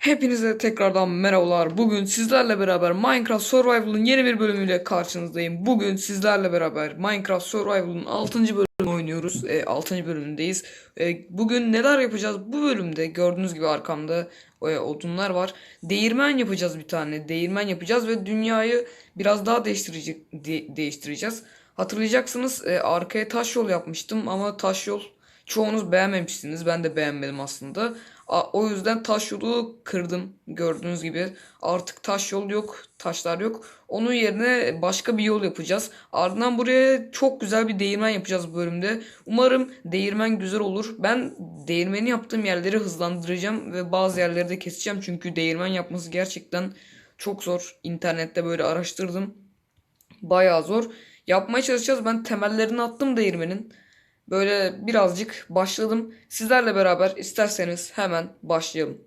Hepinize tekrardan merhabalar. Bugün sizlerle beraber Minecraft Survival'ın yeni bir bölümüyle karşınızdayım. Bugün sizlerle beraber Minecraft Survival'ın 6. bölümünü oynuyoruz. E, 6. bölümündeyiz. E, bugün neler yapacağız? Bu bölümde gördüğünüz gibi arkamda e, odunlar var. Değirmen yapacağız bir tane. Değirmen yapacağız ve dünyayı biraz daha değiştirecek, de- değiştireceğiz. Hatırlayacaksınız e, arkaya taş yol yapmıştım ama taş yol çoğunuz beğenmemişsiniz. Ben de beğenmedim aslında. O yüzden taş yolu kırdım gördüğünüz gibi. Artık taş yol yok, taşlar yok. Onun yerine başka bir yol yapacağız. Ardından buraya çok güzel bir değirmen yapacağız bu bölümde. Umarım değirmen güzel olur. Ben değirmeni yaptığım yerleri hızlandıracağım ve bazı yerleri de keseceğim. Çünkü değirmen yapması gerçekten çok zor. İnternette böyle araştırdım. Bayağı zor. Yapmaya çalışacağız. Ben temellerini attım değirmenin. Böyle birazcık başladım. Sizlerle beraber isterseniz hemen başlayalım.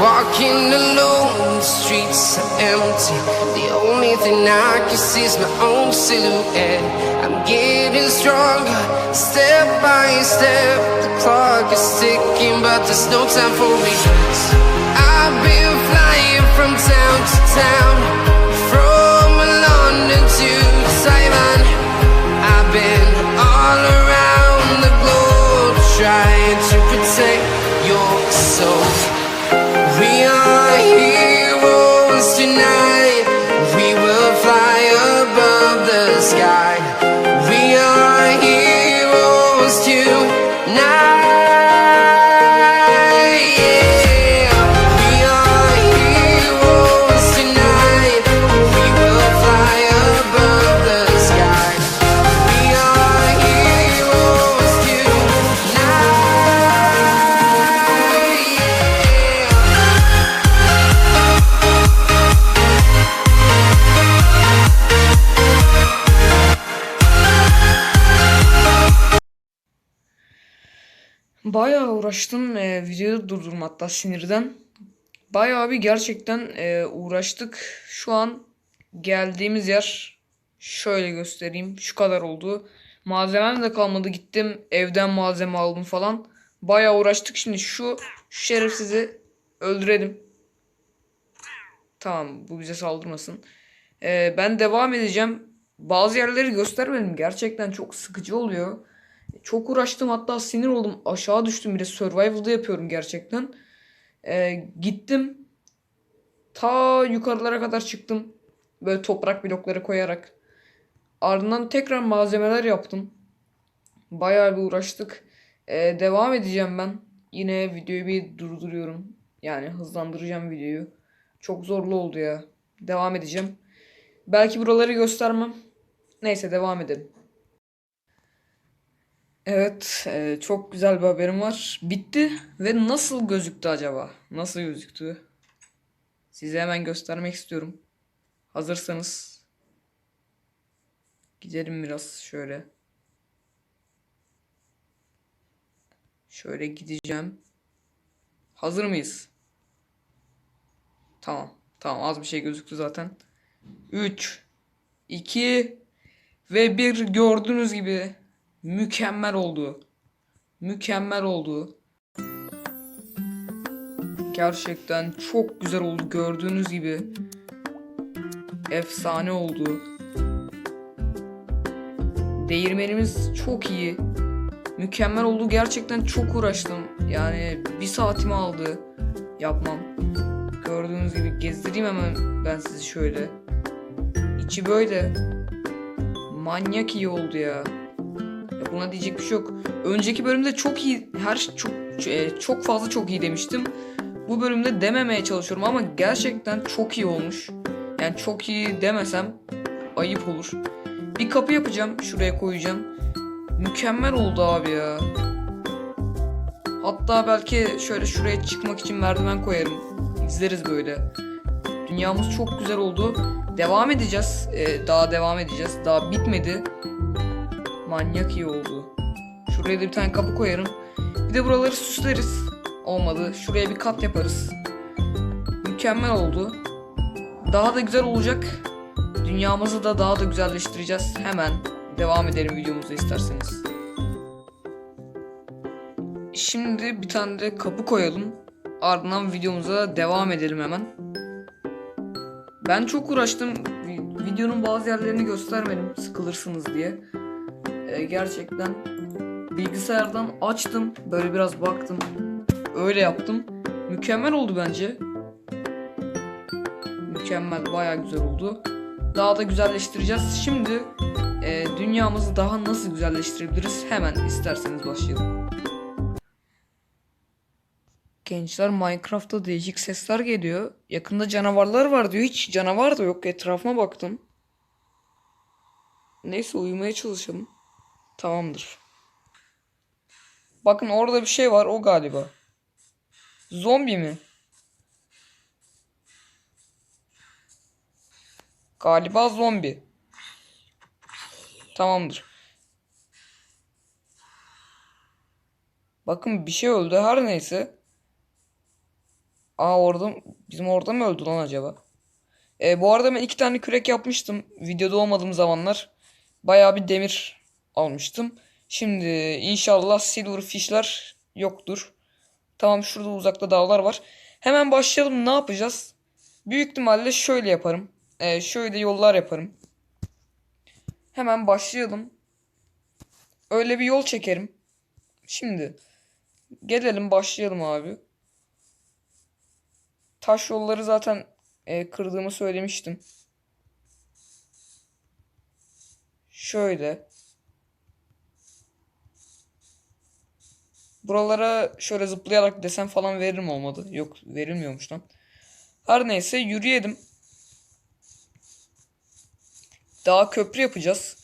Walking alone, the streets are empty. The only thing I can see is my own silhouette. I'm getting stronger, step by step. The clock is ticking, but there's no time for me. I've been flying town to town, from London to Taiwan. Bayağı uğraştım e, videoyu durdurma hatta sinirden. Bayağı bir gerçekten e, uğraştık. Şu an geldiğimiz yer şöyle göstereyim. Şu kadar oldu. Malzemem de kalmadı. Gittim evden malzeme aldım falan. Bayağı uğraştık. Şimdi şu, şu şerefsizi öldürelim. Tamam bu bize saldırmasın. E, ben devam edeceğim. Bazı yerleri göstermedim. Gerçekten çok sıkıcı oluyor. Çok uğraştım hatta sinir oldum. Aşağı düştüm bir de survival'da yapıyorum gerçekten. Ee, gittim. Ta yukarılara kadar çıktım. Böyle toprak blokları koyarak. Ardından tekrar malzemeler yaptım. Bayağı bir uğraştık. Ee, devam edeceğim ben. Yine videoyu bir durduruyorum. Yani hızlandıracağım videoyu. Çok zorlu oldu ya. Devam edeceğim. Belki buraları göstermem. Neyse devam edelim. Evet, e, çok güzel bir haberim var. Bitti ve nasıl gözüktü acaba? Nasıl gözüktü? Size hemen göstermek istiyorum. Hazırsanız gidelim biraz şöyle. Şöyle gideceğim. Hazır mıyız? Tamam. Tamam az bir şey gözüktü zaten. 3 2 ve 1 gördüğünüz gibi mükemmel oldu. Mükemmel oldu. Gerçekten çok güzel oldu gördüğünüz gibi. Efsane oldu. Değirmenimiz çok iyi. Mükemmel oldu. Gerçekten çok uğraştım. Yani bir saatimi aldı yapmam. Gördüğünüz gibi gezdireyim hemen ben sizi şöyle. İçi böyle. Manyak iyi oldu ya. Buna diyecek bir şey yok. Önceki bölümde çok iyi, her şey çok e, çok fazla çok iyi demiştim. Bu bölümde dememeye çalışıyorum ama gerçekten çok iyi olmuş. Yani çok iyi demesem ayıp olur. Bir kapı yapacağım, şuraya koyacağım. Mükemmel oldu abi ya. Hatta belki şöyle şuraya çıkmak için merdiven koyarım. İzleriz böyle. Dünyamız çok güzel oldu. Devam edeceğiz. Ee, daha devam edeceğiz. Daha bitmedi. Manyak iyi oldu. Şuraya da bir tane kapı koyarım. Bir de buraları süsleriz. Olmadı. Şuraya bir kat yaparız. Mükemmel oldu. Daha da güzel olacak. Dünyamızı da daha da güzelleştireceğiz. Hemen devam edelim videomuza isterseniz. Şimdi bir tane de kapı koyalım. Ardından videomuza devam edelim hemen. Ben çok uğraştım. Vi- Videonun bazı yerlerini göstermedim sıkılırsınız diye. Ee, gerçekten bilgisayardan açtım. Böyle biraz baktım. Öyle yaptım. Mükemmel oldu bence. Mükemmel, bayağı güzel oldu. Daha da güzelleştireceğiz. Şimdi e, dünyamızı daha nasıl güzelleştirebiliriz? Hemen isterseniz başlayalım. Gençler Minecraft'ta değişik sesler geliyor. Yakında canavarlar var diyor. Hiç canavar da yok. Etrafıma baktım. Neyse uyumaya çalışalım. Tamamdır. Bakın orada bir şey var o galiba. Zombi mi? Galiba zombi. Tamamdır. Bakın bir şey öldü her neyse. Aa orada bizim orada mı öldü lan acaba? E, bu arada ben iki tane kürek yapmıştım. Videoda olmadığım zamanlar. Bayağı bir demir almıştım. Şimdi inşallah silverfishler yoktur. Tamam şurada uzakta dağlar var. Hemen başlayalım ne yapacağız? Büyük ihtimalle şöyle yaparım. E, şöyle yollar yaparım. Hemen başlayalım. Öyle bir yol çekerim. Şimdi gelelim başlayalım abi. Taş yolları zaten e, kırdığımı söylemiştim. Şöyle. Buralara şöyle zıplayarak desen falan veririm olmadı. Yok verilmiyormuş lan. Her neyse yürüyelim. Daha köprü yapacağız.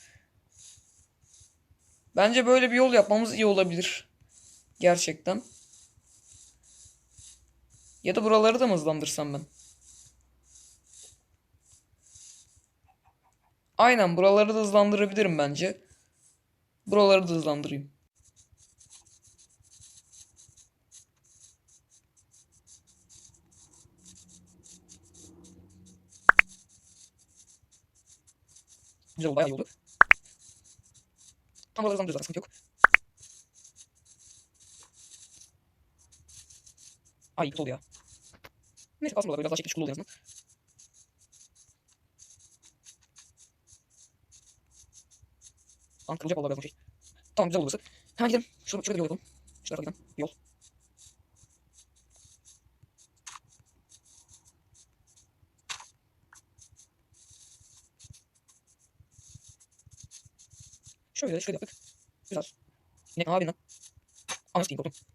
Bence böyle bir yol yapmamız iyi olabilir. Gerçekten. Ya da buraları da mı hızlandırsam ben? Aynen buraları da hızlandırabilirim bence. Buraları da hızlandırayım. Güzel oldu, bayağı iyi. Tam hızlandırıyoruz zaten sıkıntı yok. Ay kötü oldu ya. Neyse kalsın buralar biraz daha çekmiş cool oldu en azından. Lan kırılacak vallahi birazdan şey. Tamam güzel oldu burası. Hemen gidelim. Şurada, şurada bir yol yapalım. Şu tarafa gidelim. Bir yol. Şöyle şöyle yaptık. Güzel. Ne abi lan? Anasını korktum.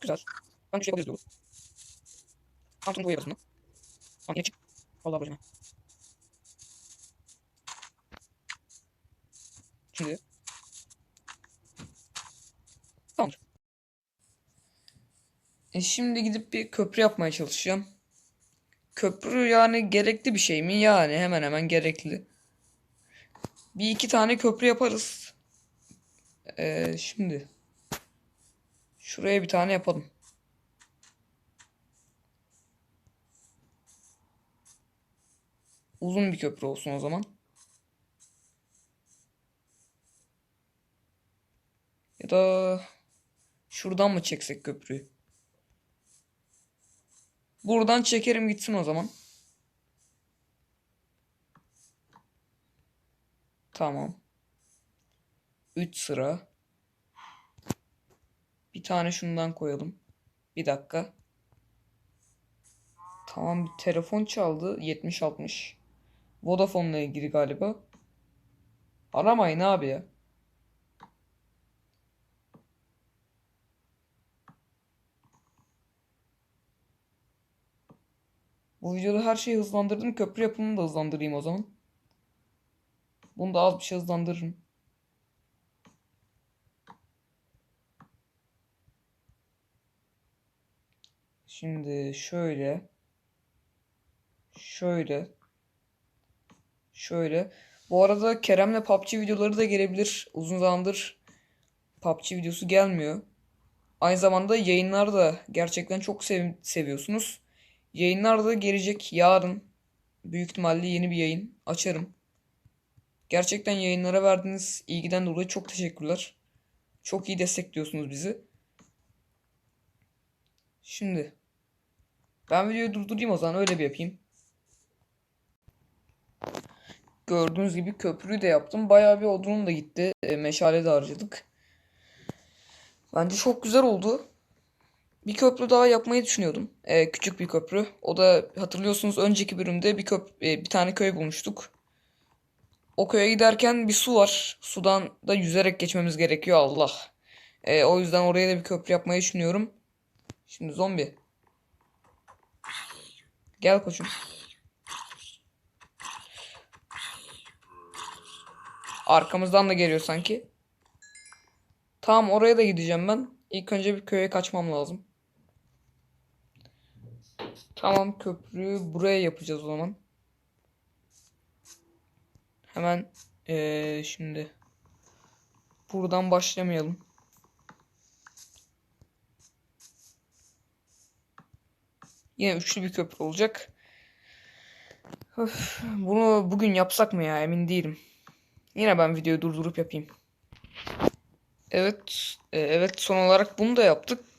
Güzel. Ben bir şey yapabiliriz diyorum. Tam tüm bu yarısını. Tamam yine çık. Vallahi bacına. Şimdi. Tamamdır. E şimdi gidip bir köprü yapmaya çalışacağım. Köprü yani gerekli bir şey mi? Yani hemen hemen gerekli. Bir iki tane köprü yaparız. Ee, şimdi. Şuraya bir tane yapalım. Uzun bir köprü olsun o zaman. Ya da şuradan mı çeksek köprüyü? Buradan çekerim gitsin o zaman. Tamam. 3 sıra. Bir tane şundan koyalım. Bir dakika. Tamam bir telefon çaldı. 70-60. Vodafone'la ilgili galiba. Aramayın abi ya. Bu videoda her şeyi hızlandırdım. Köprü yapımını da hızlandırayım o zaman. Bunu da az bir şey hızlandırırım. Şimdi şöyle. Şöyle. Şöyle. Bu arada Kerem'le PUBG videoları da gelebilir. Uzun zamandır PUBG videosu gelmiyor. Aynı zamanda yayınlar da gerçekten çok sev seviyorsunuz. Yayınlar da gelecek yarın. büyük ihtimalle yeni bir yayın açarım. Gerçekten yayınlara verdiğiniz ilgiden dolayı çok teşekkürler. Çok iyi destekliyorsunuz bizi. Şimdi ben videoyu durdurayım o zaman öyle bir yapayım. Gördüğünüz gibi köprüyü de yaptım. Bayağı bir odunum da gitti. E, meşale de harcadık. Bence çok güzel oldu. Bir köprü daha yapmayı düşünüyordum. E, küçük bir köprü. O da hatırlıyorsunuz önceki bölümde bir köp e, bir tane köy bulmuştuk. O köye giderken bir su var. Sudan da yüzerek geçmemiz gerekiyor Allah. E, o yüzden oraya da bir köprü yapmayı düşünüyorum. Şimdi zombi. Gel koçum. Arkamızdan da geliyor sanki. Tamam oraya da gideceğim ben. İlk önce bir köye kaçmam lazım. Tamam köprüyü buraya yapacağız o zaman. Hemen eee, şimdi buradan başlamayalım. Yine üçlü bir köprü olacak. Öf, bunu bugün yapsak mı ya emin değilim. Yine ben videoyu durdurup yapayım. Evet, e, evet son olarak bunu da yaptık.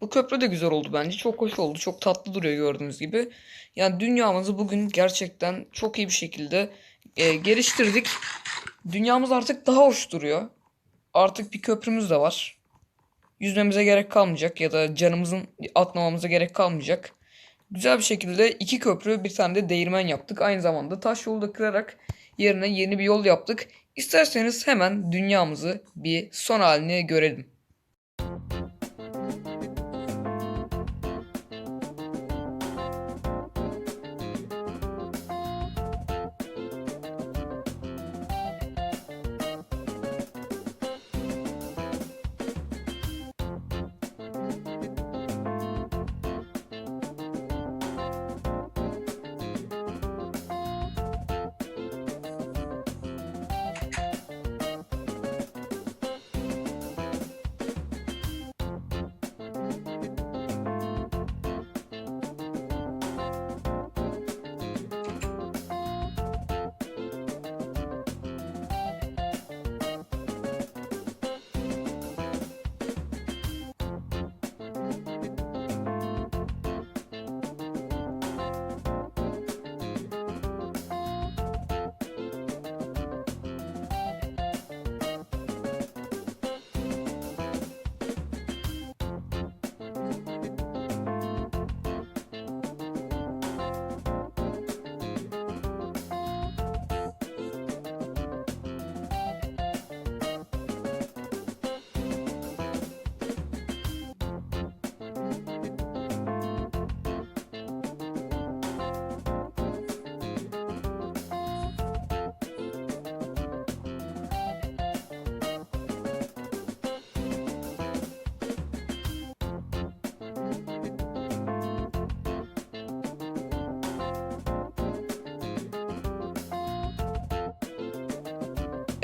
Bu köprü de güzel oldu bence. Çok hoş oldu. Çok tatlı duruyor gördüğünüz gibi. Yani dünyamızı bugün gerçekten çok iyi bir şekilde e, geliştirdik. Dünyamız artık daha hoş duruyor. Artık bir köprümüz de var. Yüzmemize gerek kalmayacak ya da canımızın atmamamıza gerek kalmayacak. Güzel bir şekilde iki köprü bir tane de değirmen yaptık. Aynı zamanda taş yolu da kırarak yerine yeni bir yol yaptık. İsterseniz hemen dünyamızı bir son halini görelim.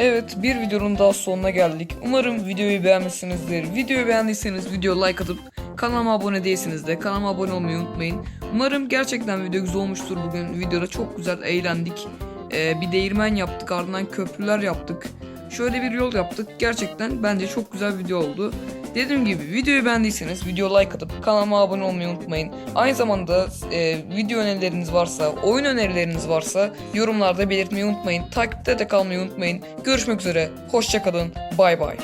Evet bir videonun daha sonuna geldik. Umarım videoyu beğenmişsinizdir. Videoyu beğendiyseniz video like atıp kanalıma abone değilseniz de kanalıma abone olmayı unutmayın. Umarım gerçekten video güzel olmuştur bugün. Videoda çok güzel eğlendik. Ee, bir değirmen yaptık ardından köprüler yaptık. Şöyle bir yol yaptık. Gerçekten bence çok güzel video oldu. Dediğim gibi videoyu beğendiyseniz video like atıp kanalıma abone olmayı unutmayın. Aynı zamanda e, video önerileriniz varsa, oyun önerileriniz varsa yorumlarda belirtmeyi unutmayın. Takipte de kalmayı unutmayın. Görüşmek üzere. Hoşçakalın. Bay bay.